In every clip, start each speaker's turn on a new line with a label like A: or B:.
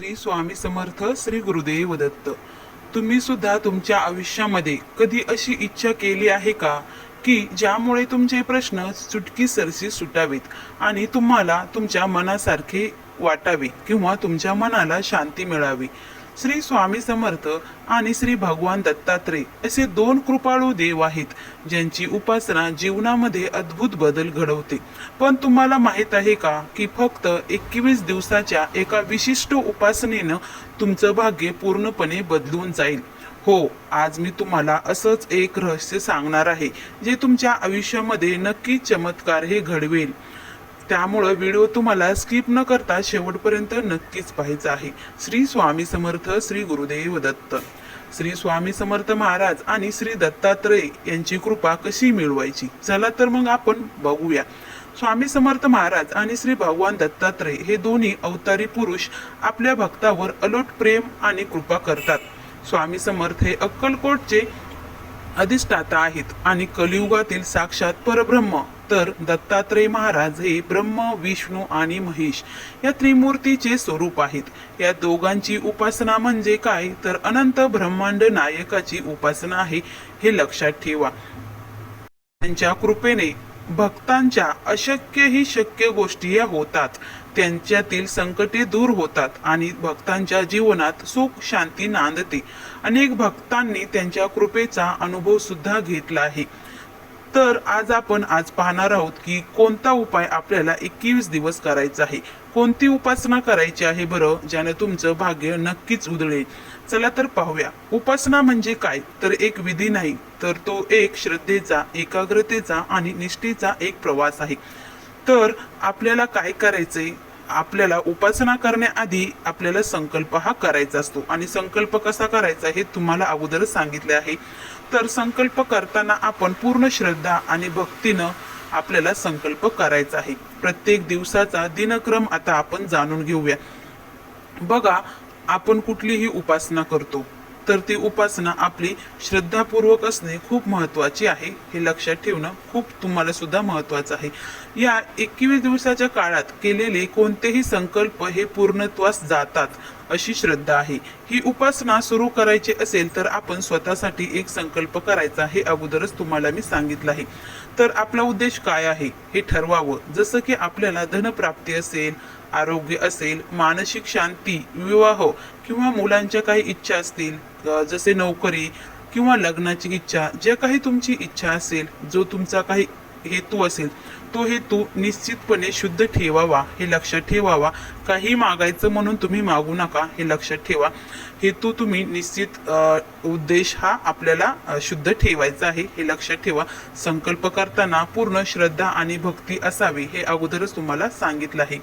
A: श्री स्वामी समर्थ श्री गुरुदेव दत्त. तुम्ही सुद्धा तुमच्या आयुष्यामध्ये कधी अशी इच्छा केली आहे का? की ज्यामुळे तुमचे प्रश्न सुटकी सरशी सुटावेत आणि तुम्हाला तुमच्या मनासारखे वाटावे किंवा तुमच्या मनाला शांती मिळावी. श्री स्वामी समर्थ आणि श्री भगवान दत्तात्रय असे दोन कृपाळू देव आहेत ज्यांची उपासना जीवनामध्ये अद्भुत बदल घडवते. पण तुम्हाला माहीत आहे का की फक्त एकवीस दिवसाच्या एका विशिष्ट उपासनेनं तुमचं भाग्य पूर्णपणे बदलून जाईल? हो आज मी तुम्हाला असंच एक रहस्य सांगणार आहे जे तुमच्या आयुष्यामध्ये नक्की चमत्कार हे घडवेल. त्यामुळं व्हिडिओ तुम्हाला स्किप न करता शेवटपर्यंत नक्कीच पाहायचा आहे. श्री स्वामी समर्थ श्री गुरुदेव दत्त. श्री स्वामी समर्थ महाराज आणि श्री दत्तात्रय यांची कृपा कशी मिळवायची? चला तर मग आपण बघूया. स्वामी समर्थ महाराज आणि श्री भगवान दत्तात्रय हे दोन्ही अवतारी पुरुष आपल्या भक्तावर अलोट प्रेम आणि कृपा करतात. स्वामी समर्थ हे अक्कलकोटचे अधिष्ठाता आहेत आणि कलियुगातील साक्षात परब्रह्म. तर दत्तात्रय महाराज हे ब्रह्म विष्णू आणि महेश या त्रिमूर्तीचे स्वरूप आहेत. या दोघांची उपासना म्हणजे काय? तर अनंत ब्रह्मांड नायकाची उपासना आहे हे लक्षात ठेवा. त्यांच्या कृपेने भक्तांच्या अशक्य ही शक्य गोष्टी या होतात. त्यांच्यातील संकटे दूर होतात आणि भक्तांच्या जीवनात सुख शांती नांदते. अनेक भक्तांनी त्यांच्या कृपेचा अनुभव सुद्धा घेतला आहे. तर आज आपण आज पाहणार आहोत की कोणता उपाय आपल्याला एकवीस दिवस करायचा आहे? कोणती उपासना करायची आहे बरं ज्याने तुमचं भाग्य नक्कीच उधळेल चला तर पाहूया. उपासना म्हणजे काय? तर एक विधी नाही तर तो एक श्रद्धेचा एकाग्रतेचा आणि निष्ठेचा एक प्रवास आहे. तर आपल्याला काय करायचंय? आपल्याला उपासना करण्याआधी आपल्याला संकल्प हा करायचा असतो. आणि संकल्प कसा करायचा हे तुम्हाला अगोदरच सांगितले आहे. तर संकल्प करताना आपण पूर्ण श्रद्धा आणि भक्तीनं आपल्याला संकल्प करायचा आहे. प्रत्येक दिवसाचा दिनक्रम आता आपण जाणून घेऊया. बघा आपण कुठलीही उपासना करतो. तर ती उपासना आपली श्रद्धापूर्वक असणे खूप महत्वाची आहे. हे लक्षात ठेवणं खूप तुम्हाला सुद्धा महत्वाचं आहे. या एकवीस दिवसाच्या काळात केलेले कोणतेही संकल्प हे पूर्णत्वास जातात अशी श्रद्धा आहे. ही उपासना सुरू करायची असेल तर आपण स्वतःसाठी एक संकल्प करायचा हे अगोदरच तुम्हाला मी सांगितलं आहे. तर आपला उद्देश काय आहे? हे ठरवावं. जसं की आपल्याला धनप्राप्ती असेल आरोग्य असेल मानसिक शांती विवाह किंवा मुलांच्या काही इच्छा असतील जसे नोकरी किंवा लग्नाची इच्छा ज्या काही तुमची इच्छा असेल जो तुमचा काही हेतू असेल तो हेतू निश्चितपणे शुद्ध ठेवावा हे लक्षात ठेवावा. काही मागायचं म्हणून तुम्ही मागू नका हे लक्षात ठेवा. हेतू तुम्ही निश्चित उद्देश हा आपल्याला शुद्ध ठेवायचा आहे हे लक्षात ठेवा. संकल्प करताना पूर्ण श्रद्धा आणि भक्ती असावी हे अगोदरच तुम्हाला सांगितलं आहे.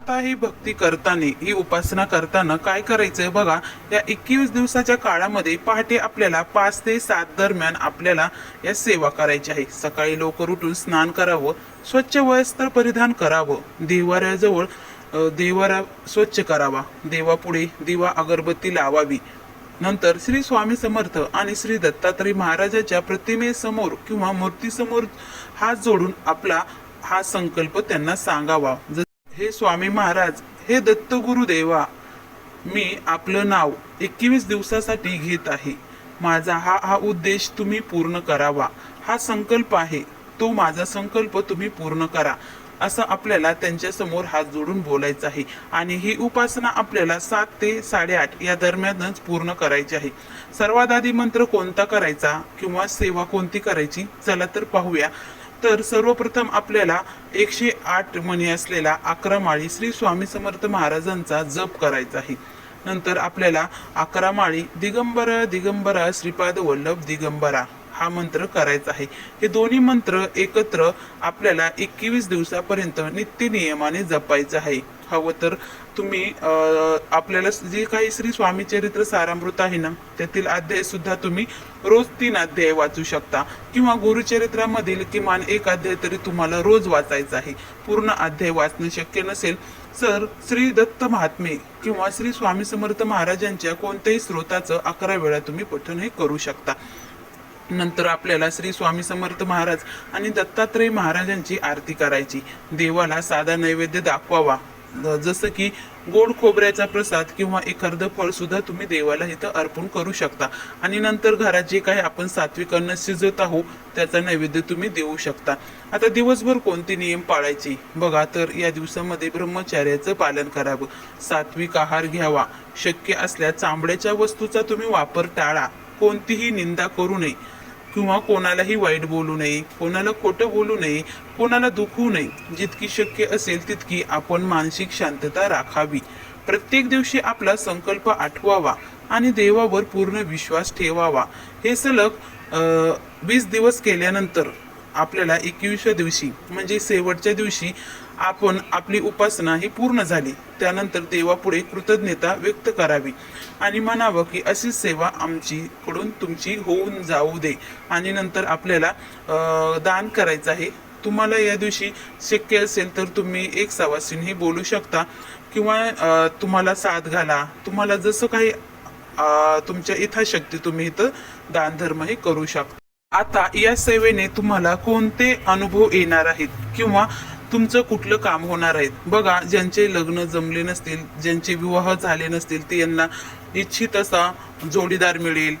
A: आता ही भक्ती करताना ही उपासना करताना काय करायचंय बघा या एकवीस दिवसाच्या काळामध्ये पहाटे आपल्याला पाच ते सात दरम्यान आपल्याला या सेवा करायची आहे. सकाळी लवकर उठून स्नान करावं स्वच्छ वस्त्र परिधान करावं देवाऱ्याजवळ देवारा स्वच्छ करावा देवापुढे दिवा अगरबत्ती लावावी. नंतर श्री स्वामी समर्थ आणि श्री दत्तात्रय महाराजाच्या प्रतिमेसमोर किंवा मूर्तीसमोर हात जोडून आपला हा संकल्प त्यांना सांगावा. हे स्वामी महाराज हे दत्तगुरु देवा मी आपलं नाव एकवीस दिवसासाठी घेत आहे. माझा हा हा उद्देश तुम्ही पूर्ण करावा. हा संकल्प आहे. तो माझा संकल्प तुम्ही पूर्ण करा. असं आपल्याला त्यांच्यासमोर हात जोडून बोलायचं आहे. आणि ही उपासना आपल्याला सात ते साडेआठ या दरम्यानच पूर्ण करायची आहे. सर्वात आधी मंत्र कोणता करायचा किंवा सेवा कोणती करायची? चला तर पाहूया. तर सर्वप्रथम आपल्याला एकशे आठ मणी असलेला अकरा माळी श्री स्वामी समर्थ महाराजांचा जप करायचा आहे. नंतर आपल्याला अकरा माळी दिगंबरा दिगंबरा श्रीपाद वल्लभ दिगंबरा हा मंत्र करायचा आहे. हे दोन्ही मंत्र एकत्र आपल्याला एकवीस दिवसापर्यंत नित्य नियमाने जपायचं आहे. हवं तर तुम्ही आपल्याला जे काही श्री स्वामीचरित्र सारामृत आहे ना त्यातील अध्याय सुद्धा तुम्ही रोज तीन अध्याय वाचू शकता. किंवा गुरुचरित्रामधील किमान एक अध्याय तरी तुम्हाला रोज वाचायचा आहे. पूर्ण अध्याय वाचणं शक्य नसेल सर श्री दत्त महात्मे किंवा श्री स्वामी समर्थ महाराजांच्या कोणत्याही स्रोताचं अकरा वेळा तुम्ही पठण हे करू शकता. नंतर आपल्याला श्री स्वामी समर्थ महाराज आणि दत्तात्रय महाराजांची आरती करायची. देवाला साधा नैवेद्य दाखवावा. जसं की गोड खोबऱ्याचा प्रसाद किंवा एखादं फळ सुद्धा तुम्ही देवाला इथं अर्पण करू शकता. आणि नंतर घरात जे काही आपण सात्विक अन्न शिजत आहोत त्याचा नैवेद्य तुम्ही देऊ शकता. आता दिवसभर कोणते नियम पाळायचे? बघा तर या दिवसामध्ये ब्रह्मचार्याचं पालन करावं. सात्विक आहार घ्यावा. शक्य असल्यास चांबड्याच्या वस्तूचा तुम्ही वापर टाळा. कोणतीही निंदा करू नये. किंवा कोणालाही वाईट बोलू नये कोणाला खोटं बोलू नये कोणाला दुखू नये. जितकी शक्य असेल तितकी आपण मानसिक शांतता राखावी. प्रत्येक दिवशी आपला संकल्प आठवावा आणि देवावर पूर्ण विश्वास ठेवावा. हे सलग वीस दिवस केल्यानंतर आपल्याला एकविसव्या दिवशी म्हणजे शेवटच्या दिवशी आपण आपली उपासना ही पूर्ण झाली. त्यानंतर देवापुढे कृतज्ञता व्यक्त करावी. आणि म्हणावं की अशी सेवा आमची कडून तुमची होऊन जाऊ दे. आणि नंतर आपल्याला दान करायचं आहे. तुम्हाला या दिवशी शक्य असेल तर तुम्ही एक सवासीनही बोलू शकता. किंवा तुम्हाला साथ घाला. तुम्हाला जसं काही अं, तुमच्या इथाशक्ती तुम्ही इथं दान धर्मही करू शकता. आता या सेवेने तुम्हाला कोणते अनुभव येणार आहेत? किंवा तुमचं कुठलं काम होणार आहेत बघा ज्यांचे लग्न जमले नसतील ज्यांचे विवाह झाले नसतील ते यांना इच्छित असा जोडीदार मिळेल.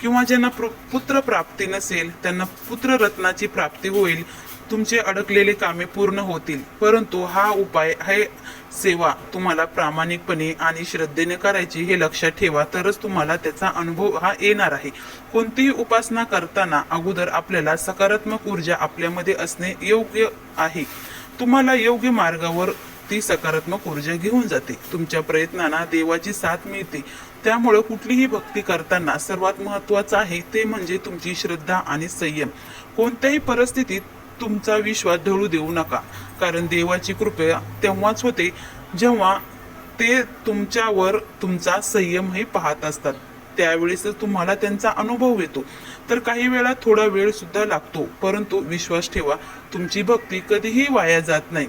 A: किंवा ज्यांना प्र- पुत्र प्राप्ती नसेल त्यांना पुत्ररत्नाची प्राप्ती होईल. तुमचे अडकलेले कामे पूर्ण होतील. परंतु हा उपाय हे सेवा तुम्हाला प्रामाणिकपणे आणि श्रद्धेने करायची हे लक्षात ठेवा. तरच तुम्हाला त्याचा अनुभव हा येणार आहे. कोणतीही उपासना करताना अगोदर आपल्याला सकारात्मक ऊर्जा आपल्यामध्ये असणे योग्य आहे. तुम्हाला योग्य मार्गावर ती सकारात्मक ऊर्जा घेऊन जाते. तुमच्या प्रयत्नांना देवाची साथ मिळते. त्यामुळे कुठलीही भक्ती करताना सर्वात महत्वाचं आहे ते म्हणजे तुमची श्रद्धा आणि संयम. कोणत्याही परिस्थितीत तुमचा विश्वास ढळू देऊ नका. कारण देवाची कृपया तेव्हाच होते जेव्हा ते तुमच्यावर तुमचा संयमही पाहत असतात. त्यावेळेस तुम्हाला त्यांचा अनुभव येतो. तर काही वेळा थोडा वेळ सुद्धा लागतो. परंतु विश्वास ठेवा तुमची भक्ती कधीही वाया जात नाही.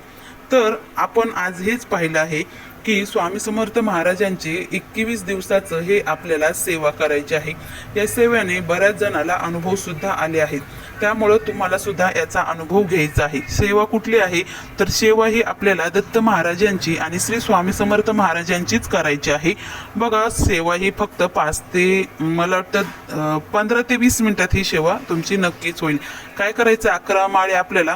A: तर आपण आज हेच पाहिलं आहे की स्वामी समर्थ महाराजांचे एकवीस दिवसाचं हे आपल्याला सेवा करायची आहे. या सेवेने बऱ्याच जणाला अनुभव सुद्धा आले आहेत. त्यामुळं तुम्हाला सुद्धा याचा अनुभव घ्यायचा आहे. सेवा कुठली आहे? तर सेवा ही आपल्याला दत्त महाराजांची आणि श्री स्वामी समर्थ महाराजांचीच करायची आहे. बघा सेवा ही फक्त पाच ते मला वाटतं पंधरा ते वीस मिनिटात ही सेवा तुमची नक्कीच होईल. काय करायचं? अकरा माळे आपल्याला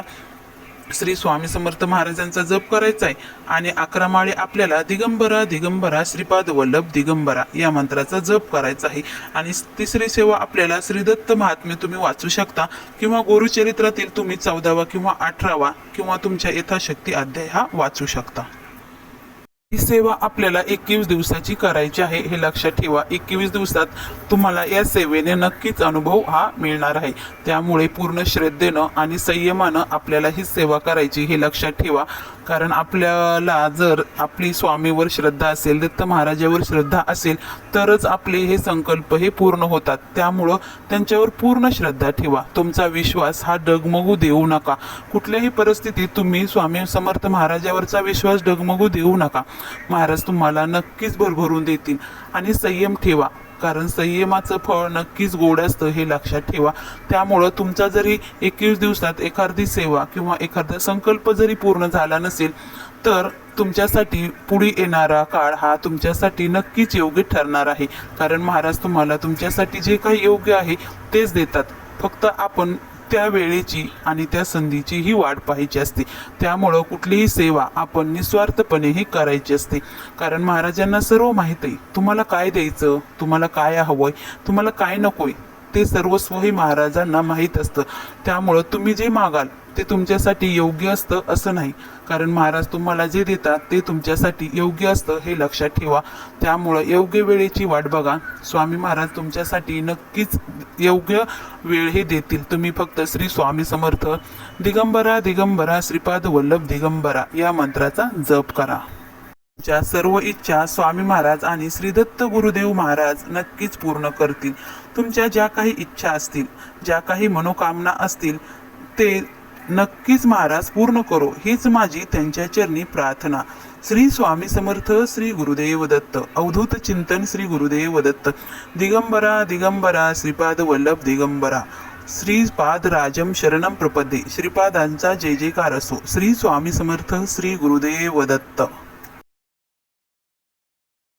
A: श्री स्वामी समर्थ महाराजांचा जप करायचा आहे आणि अकरा माळे आपल्याला दिगंबरा दिगंबरा श्रीपाद वल्लभ दिगंबरा या मंत्राचा जप करायचा आहे आणि तिसरी सेवा आपल्याला श्री दत्त महात्म्य तुम्ही वाचू शकता किंवा गुरुचरित्रातील तुम्ही चौदावा किंवा अठरावा किंवा तुमच्या यथाशक्ती अध्याय हा वाचू शकता. ही सेवा आपल्याला एकवीस दिवसाची करायची आहे हे लक्षात ठेवा. एकवीस दिवसात तुम्हाला या सेवेने नक्कीच अनुभव हा मिळणार आहे. त्यामुळे पूर्ण श्रद्धेनं आणि संयमानं आपल्याला ही सेवा करायची हे लक्षात ठेवा. कारण आपल्याला जर आपली स्वामीवर श्रद्धा असेल दत्त महाराजावर श्रद्धा असेल तरच आपले हे संकल्प हे पूर्ण होतात. त्यामुळं त्यांच्यावर पूर्ण श्रद्धा ठेवा. तुमचा विश्वास हा डगमगू देऊ नका. कुठल्याही परिस्थितीत तुम्ही स्वामी समर्थ महाराजावरचा विश्वास डगमगू देऊ नका. महाराज तुम्हाला नक्कीच भरभरून देतील. आणि संयम ठेवा. कारण संयमाचं फळ नक्कीच गोड असतं हे लक्षात ठेवा. त्यामुळं तुमचा जरी एकवीस दिवसात एखादी सेवा किंवा एखादा संकल्प जरी पूर्ण झाला नसेल तर तुमच्यासाठी पुढे येणारा काळ हा तुमच्यासाठी नक्कीच योग्य ठरणार आहे. कारण महाराज तुम्हाला तुमच्यासाठी जे काही योग्य आहे तेच देतात. फक्त आपण त्या वेळेची आणि त्या संधीची ही वाट पाहायची असते. त्यामुळं कुठलीही सेवा आपण निस्वार्थपणे ही करायची असते. कारण महाराजांना सर्व माहीत आहे. तुम्हाला काय द्यायचं? तुम्हाला काय हवंय? तुम्हाला काय नकोय? ते सर्वस्व हे महाराजांना माहीत असतं. त्यामुळं तुम्ही जे मागाल ते तुमच्यासाठी योग्य असतं असं नाही. कारण महाराज तुम्हाला जे देतात ते तुमच्यासाठी योग्य असतं हे लक्षात ठेवा. त्यामुळं योग्य वेळेची वाट बघा. स्वामी महाराज तुमच्यासाठी नक्कीच योग्य वेळ हे देतील. तुम्ही फक्त श्री स्वामी समर्थ. दिगंबरा दिगंबरा श्रीपाद वल्लभ दिगंबरा या मंत्राचा जप करा. तुमच्या सर्व इच्छा स्वामी महाराज आणि श्रीदत्त गुरुदेव महाराज नक्कीच पूर्ण करतील. तुमच्या ज्या काही इच्छा असतील ज्या काही मनोकामना असतील ते नक्कीच महाराज पूर्ण करो. हीच माझी त्यांच्या चरणी प्रार्थना. श्री स्वामी समर्थ श्री गुरुदेव दत्त. अवधूत चिंतन श्री गुरुदेव दत्त. दिगंबरा दिगंबरा श्रीपाद वल्लभ दिगंबरा. श्रीपाद राजम शरणम प्रपदे. श्रीपादांचा जय जयकार असो. श्री स्वामी समर्थ श्री गुरुदेव दत्त.